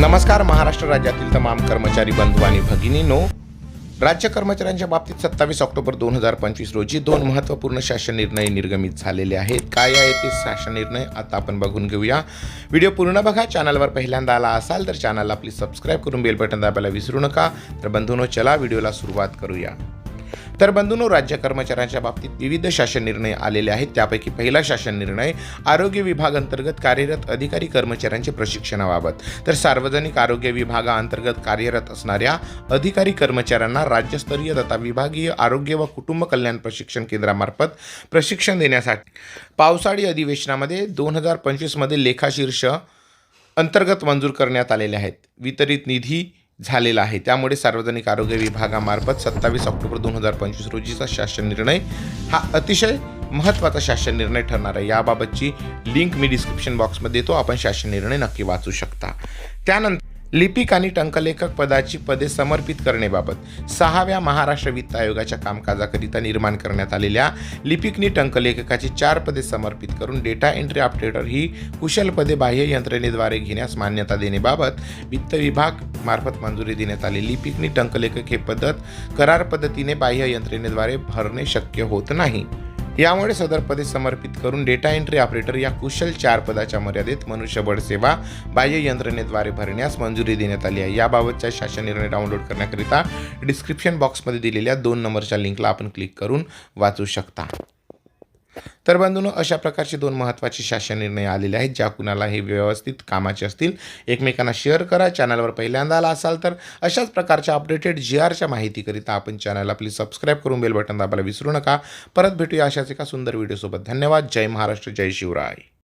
नमस्कार महाराष्ट्र राज्यातील तमाम कर्मचारी बंधू आणि भगिनीनो. राज्य कर्मचाऱ्यांच्या बाबतीत सत्तावीस ऑक्टोबर दोन हजार पंचवीस रोजी दोन महत्त्वपूर्ण शासन निर्णय निर्गमित झालेले आहेत. काय आहे ते शासन निर्णय आता आपण बघून घेऊया. व्हिडिओ पूर्ण बघा चॅनलवर पहिल्यांदा आला असाल तर चॅनलला प्लीज सबस्क्राईब करून बेल बटन दाबायला विसरू नका. तर बंधूनो चला व्हिडिओला सुरुवात करूया. तर बंधूंनो राज्य कर्मचाऱ्यांच्या बाबतीत विविध शासन निर्णय आलेले आहेत. त्यापैकी पहिला शासन निर्णय आरोग्य विभाग अंतर्गत कार्यरत अधिकारी कर्मचाऱ्यांचे प्रशिक्षणाबाबत. तर सार्वजनिक आरोग्य विभागाअंतर्गत कार्यरत असणाऱ्या अधिकारी कर्मचाऱ्यांना राज्यस्तरीय तथा विभागीय आरोग्य व कुटुंब कल्याण प्रशिक्षण केंद्रामार्फत प्रशिक्षण देण्यासाठी. पावसाळी अधिवेशनामध्ये दोन हजार पंचवीसमध्ये लेखाशीर्ष अंतर्गत मंजूर करण्यात आलेले आहेत. वितरित निधी झालेला आहे. त्यामुळे सार्वजनिक आरोग्य विभागामार्फत सत्तावीस ऑक्टोबर दोन हजार पंचवीस रोजीचा शासन निर्णय हा अतिशय महत्त्वाचा शासन निर्णय ठरणार आहे. याबाबतची लिंक मी डिस्क्रिप्शन बॉक्समध्ये देतो. आपण शासन निर्णय नक्की वाचू शकता. त्यानंतर लिपिक आणि टंकलेखक पदाची पदे समर्पित करण्याबाबत सहाव्या महाराष्ट्र वित्त आयोगाच्या कामकाजाकरिता निर्माण करण्यात आलेल्या लिपिकनी टंकलेखकाची चार पदे समर्पित करून डेटा एंट्री ऑपरेटर ही कुशल पदे बाह्य यंत्रणेद्वारे घेण्यास मान्यता देण्याबाबत वित्त विभाग मार्फत मंजुरी देण्यात आली. लिपिकनी टंकलेखक हे पद्धत करार पद्धतीने बाह्य यंत्रणेद्वारे भरणे शक्य होत नाही. यामुळे सदर पदे समर्पित करून डेटा एंट्री ऑपरेटर या कुशल चार पदाच्या मर्यादेत मनुष्यबळ सेवा बाह्य यंत्रणेद्वारे भरण्यास मंजुरी देण्यात आली आहे. याबाबतचा शासन निर्णय डाउनलोड करण्याकरिता डिस्क्रिप्शन बॉक्समध्ये दिलेल्या दोन नंबरच्या लिंकला आपण क्लिक करून वाचू शकता. तर बंधूंनो अशा प्रकारचे दोन महत्त्वाचे शासन निर्णय आलेले आहेत ज्या कुणाला हे व्यवस्थित कामाचे असतील एकमेकांना शेअर करा चॅनलवर पहिल्यांदा आला असाल तर अशाच प्रकारच्या अपडेटेड जी आरच्या माहितीकरिता आपण चॅनलला प्लीज सबस्क्राईब करून बेल बटन दाबायला विसरू नका. परत भेटूया अशाच एका सुंदर व्हिडिओसोबत धन्यवाद. जय महाराष्ट्र. जय शिवराय.